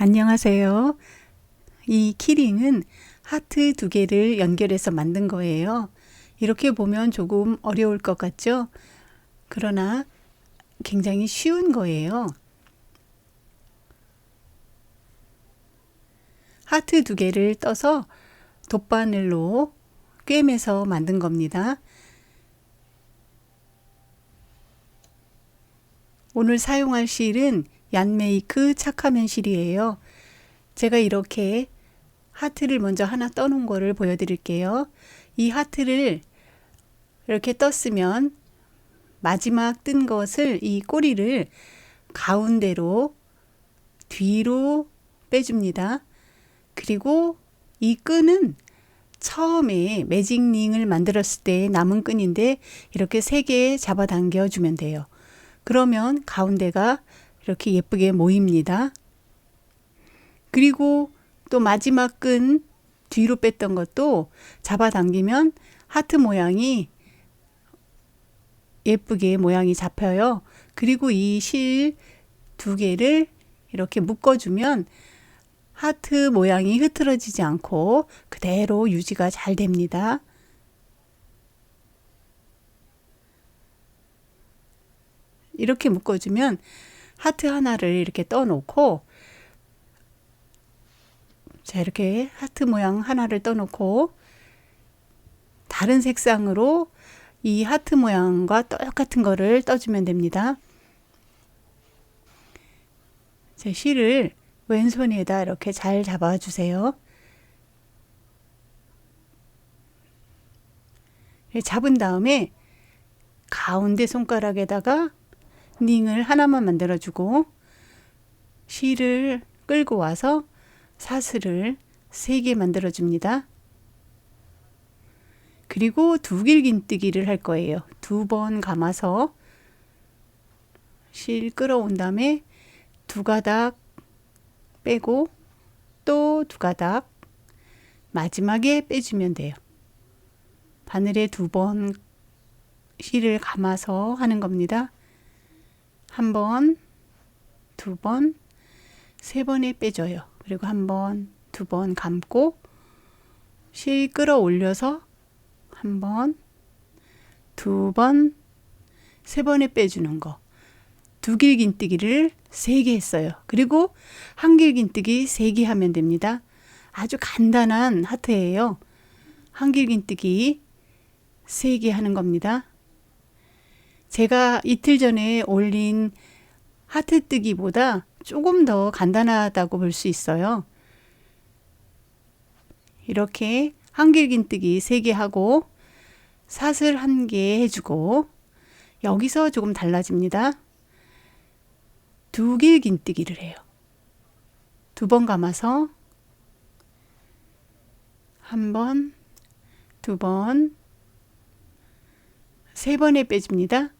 안녕하세요. 이 키링은 하트 두 개를 연결해서 만든 거예요. 이렇게 보면 조금 어려울 것 같죠? 그러나 굉장히 쉬운 거예요. 하트 두 개를 떠서 돗바늘로 꿰매서 만든 겁니다. 오늘 사용할 실은 얀메이크 착하면 실이에요. 제가 이렇게 하트를 먼저 하나 떠놓은 거를 보여드릴게요. 이 하트를 이렇게 떴으면 마지막 뜬 것을 이 꼬리를 가운데로 뒤로 빼줍니다. 그리고 이 끈은 처음에 매직링을 만들었을 때 남은 끈인데 이렇게 세 개 잡아당겨 주면 돼요. 그러면 가운데가 이렇게 예쁘게 모입니다. 그리고 또 마지막 끈 뒤로 뺐던 것도 잡아당기면 하트 모양이 예쁘게 모양이 잡혀요. 그리고 이 실 두 개를 이렇게 묶어주면 하트 모양이 흐트러지지 않고 그대로 유지가 잘 됩니다. 이렇게 묶어주면 하트 하나를 이렇게 떠놓고 자 이렇게 하트 모양 하나를 떠놓고 다른 색상으로 이 하트 모양과 똑같은 거를 떠주면 됩니다. 제 실을 왼손에다 이렇게 잘 잡아주세요. 잡은 다음에 가운데 손가락에다가 닝을 하나만 만들어주고 실을 끌고 와서 사슬을 세개 만들어줍니다. 그리고 두 길긴뜨기를 할 거예요. 두 번 감아서 실 끌어온 다음에 두 가닥 빼고 또 두 가닥 마지막에 빼주면 돼요. 바늘에 두 번 실을 감아서 하는 겁니다. 한 번, 두 번, 세 번에 빼줘요. 그리고 한 번, 두 번 감고 실 끌어올려서 한 번, 두 번, 세 번에 빼주는 거. 두 길긴뜨기를 세 개 했어요. 그리고 한 길긴뜨기 세 개 하면 됩니다. 아주 간단한 하트예요. 한 길긴뜨기 세 개 하는 겁니다. 제가 이틀 전에 올린 하트 뜨기보다 조금 더 간단하다고 볼 수 있어요. 이렇게 한길긴뜨기 3개 하고 사슬 1개 해주고 여기서 조금 달라집니다. 두 길긴뜨기를 해요. 두 번 감아서 한 번, 두 번, 세 번에 빼줍니다.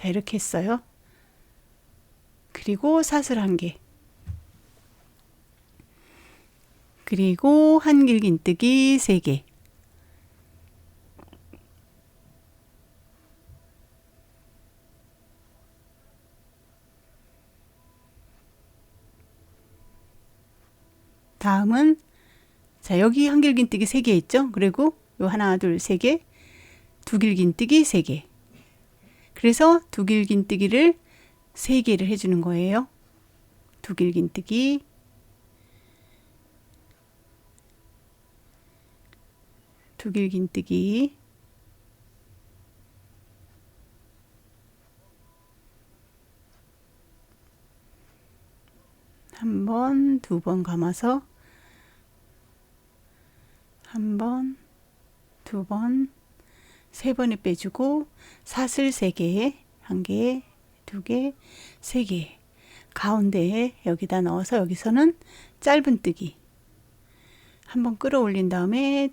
자, 이렇게 했어요. 그리고 사슬 한 개. 그리고 한길긴뜨기 세 개. 다음은 자 여기 한길긴뜨기 세 개 있죠? 그리고 요 하나 둘 세 개, 두 길긴뜨기 세 개. 그래서 두 길긴뜨기를 세 개를 해주는 거예요. 두 길긴뜨기 두 길긴뜨기 한 번, 두 번 감아서 한 번, 두 번, 세 번에 빼주고 사슬 세 개, 한 개, 두 개, 세 개. 가운데에 여기다 넣어서 여기서는 짧은 뜨기. 한번 끌어올린 다음에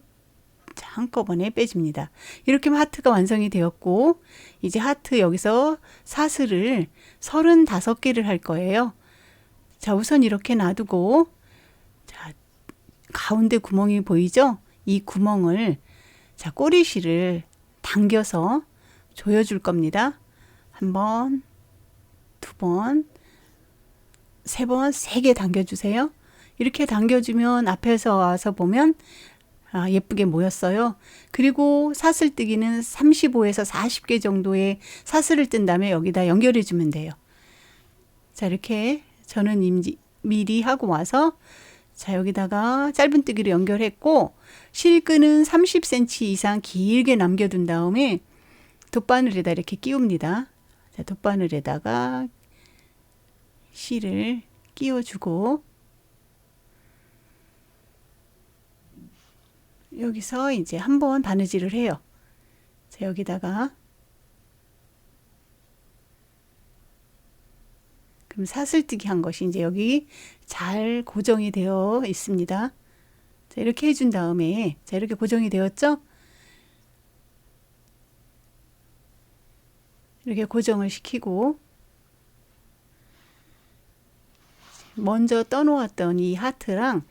한꺼번에 빼줍니다. 이렇게 하트가 완성이 되었고, 이제 하트 여기서 사슬을 35개를 할 거예요. 자, 우선 이렇게 놔두고, 자, 가운데 구멍이 보이죠? 이 구멍을, 자, 꼬리실을 당겨서 조여줄 겁니다. 한 번, 두 번, 세 번 세게 당겨주세요. 이렇게 당겨주면 앞에서 와서 보면 아, 예쁘게 모였어요. 그리고 사슬뜨기는 35에서 40개 정도의 사슬을 뜬 다음에 여기다 연결해 주면 돼요. 자, 이렇게 저는 임지, 미리 하고 와서 자, 여기다가 짧은뜨기로 연결했고 실끈은 30cm 이상 길게 남겨둔 다음에 돗바늘에다 이렇게 끼웁니다. 자, 돗바늘에다가 실을 끼워주고 여기서 이제 한번 바느질을 해요. 자, 여기다가 그럼 사슬뜨기 한 것이 이제 여기 잘 고정이 되어 있습니다. 자, 이렇게 해준 다음에 자, 이렇게 고정이 되었죠? 이렇게 고정을 시키고 먼저 떠놓았던 이 하트랑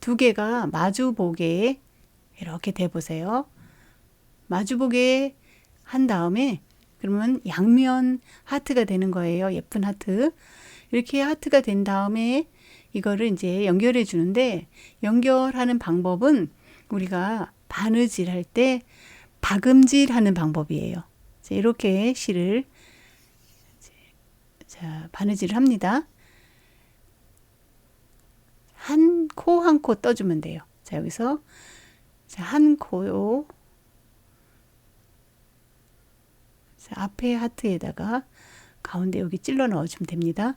두 개가 마주보게 이렇게 대보세요. 마주보게 한 다음에 그러면 양면 하트가 되는 거예요. 예쁜 하트. 이렇게 하트가 된 다음에 이거를 이제 연결해 주는데 연결하는 방법은 우리가 바느질 할 때 박음질 하는 방법이에요. 이렇게 실을 자, 바느질을 합니다. 한 코 한코 떠주면 돼요. 자, 여기서 자, 한 코요. 자, 앞에 하트에다가 가운데 여기 찔러 넣어주면 됩니다.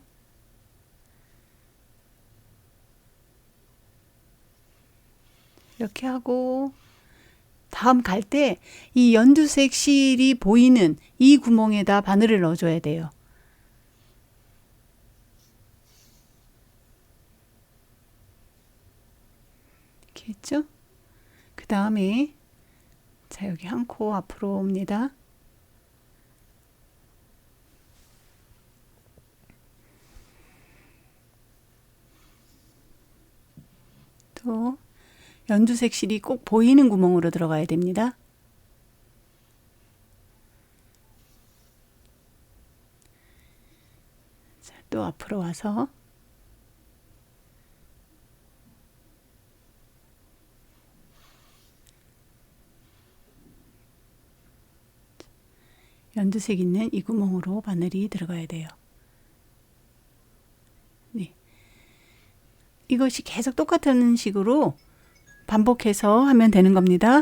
이렇게 하고 다음 갈 때 이 연두색 실이 보이는 이 구멍에다 바늘을 넣어줘야 돼요. 이렇게 했죠? 그 다음에 자 여기 한 코 앞으로 옵니다. 또 연두색 실이 꼭 보이는 구멍으로 들어가야 됩니다. 자, 또 앞으로 와서 연두색 있는 이 구멍으로 바늘이 들어가야 돼요. 이것이 계속 똑같은 식으로 반복해서 하면 되는 겁니다.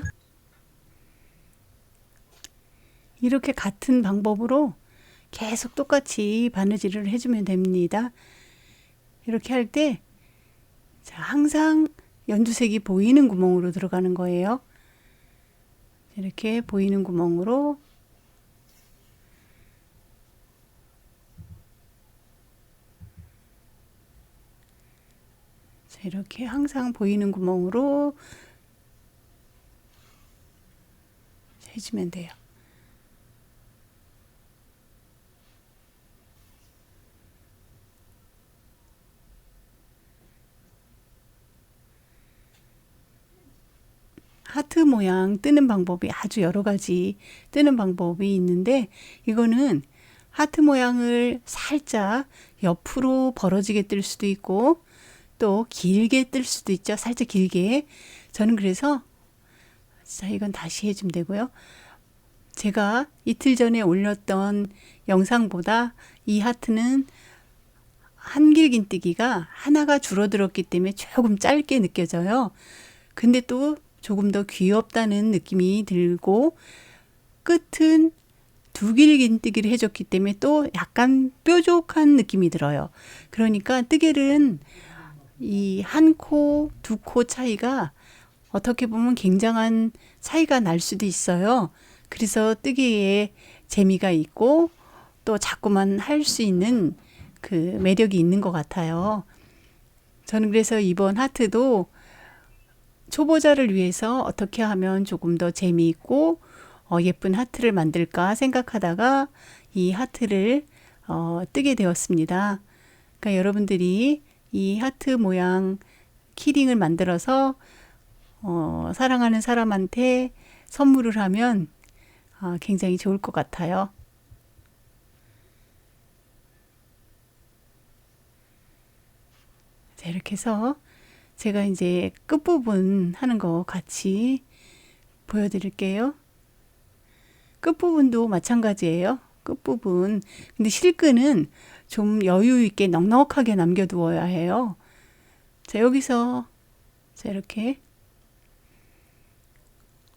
이렇게 같은 방법으로 계속 똑같이 바느질을 해주면 됩니다. 이렇게 할 때, 자, 항상 연두색이 보이는 구멍으로 들어가는 거예요. 이렇게 보이는 구멍으로 이렇게 항상 보이는 구멍으로 해주면 돼요. 하트 모양 뜨는 방법이 아주 여러 가지 뜨는 방법이 있는데 이거는 하트 모양을 살짝 옆으로 벌어지게 뜰 수도 있고 또 길게 뜰 수도 있죠. 살짝 길게. 저는 그래서 자, 이건 다시 해주면 되고요. 제가 이틀 전에 올렸던 영상보다 이 하트는 한길긴뜨기가 하나가 줄어들었기 때문에 조금 짧게 느껴져요. 근데 또 조금 더 귀엽다는 느낌이 들고 끝은 두 길긴뜨기를 해줬기 때문에 또 약간 뾰족한 느낌이 들어요. 그러니까 뜨개는 이 한 코, 두 코 차이가 어떻게 보면 굉장한 차이가 날 수도 있어요. 그래서 뜨기에 재미가 있고 또 자꾸만 할 수 있는 그 매력이 있는 것 같아요. 저는 그래서 이번 하트도 초보자를 위해서 어떻게 하면 조금 더 재미있고 어, 예쁜 하트를 만들까 생각하다가 이 하트를 어, 뜨게 되었습니다. 그러니까 여러분들이 이 하트 모양 키링을 만들어서 어, 사랑하는 사람한테 선물을 하면 어, 굉장히 좋을 것 같아요. 자, 이렇게 해서 제가 이제 끝부분 하는 거 같이 보여드릴게요. 끝부분도 마찬가지예요. 끝부분. 근데 실끈은 좀 여유 있게 넉넉하게 남겨두어야 해요. 자, 여기서 자, 이렇게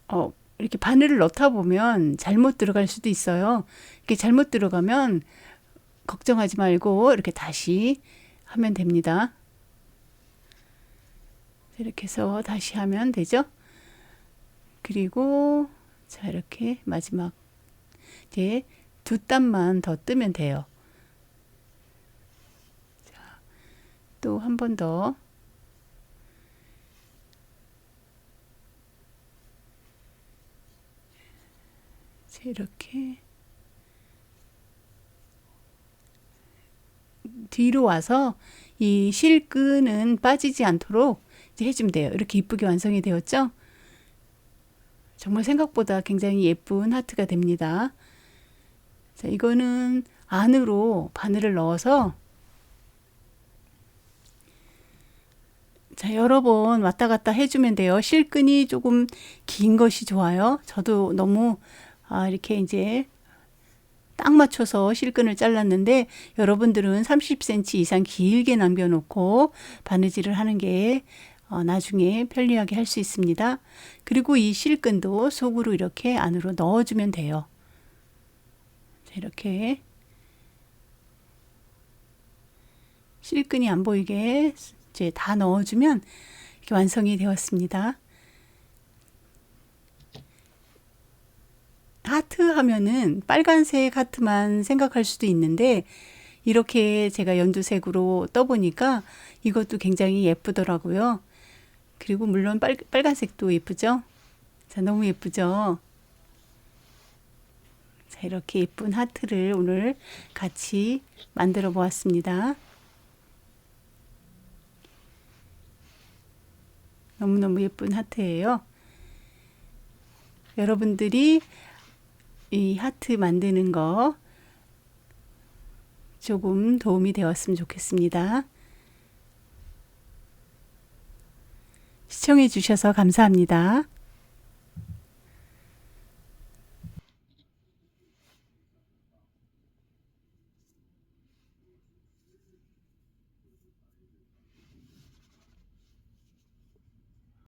어, 이렇게 바늘을 넣다 보면 잘못 들어갈 수도 있어요. 이렇게 잘못 들어가면 걱정하지 말고 이렇게 다시 하면 됩니다. 이렇게 해서 다시 하면 되죠. 그리고 자 이렇게 마지막 이제 두 땀만 더 뜨면 돼요. 또 한 번 더. 자, 이렇게 뒤로 와서 이 실끈은 빠지지 않도록 이제 해주면 돼요. 이렇게 이쁘게 완성이 되었죠? 정말 생각보다 굉장히 예쁜 하트가 됩니다. 자, 이거는 안으로 바늘을 넣어서 자, 여러 번 왔다 갔다 해주면 돼요. 실끈이 조금 긴 것이 좋아요. 저도 너무 아, 이렇게 이제 딱 맞춰서 실끈을 잘랐는데 여러분들은 30cm 이상 길게 남겨놓고 바느질을 하는 게 어, 나중에 편리하게 할 수 있습니다. 그리고 이 실끈도 속으로 이렇게 안으로 넣어주면 돼요. 자, 이렇게 실끈이 안 보이게 이제 다 넣어주면 이렇게 완성이 되었습니다. 하트 하면은 빨간색 하트만 생각할 수도 있는데 이렇게 제가 연두색으로 떠보니까 이것도 굉장히 예쁘더라고요. 그리고 물론 빨, 빨간색도 예쁘죠? 자, 너무 예쁘죠? 자, 이렇게 예쁜 하트를 오늘 같이 만들어 보았습니다. 너무너무 예쁜 하트예요. 여러분들이 이 하트 만드는 거 조금 도움이 되었으면 좋겠습니다. 시청해 주셔서 감사합니다.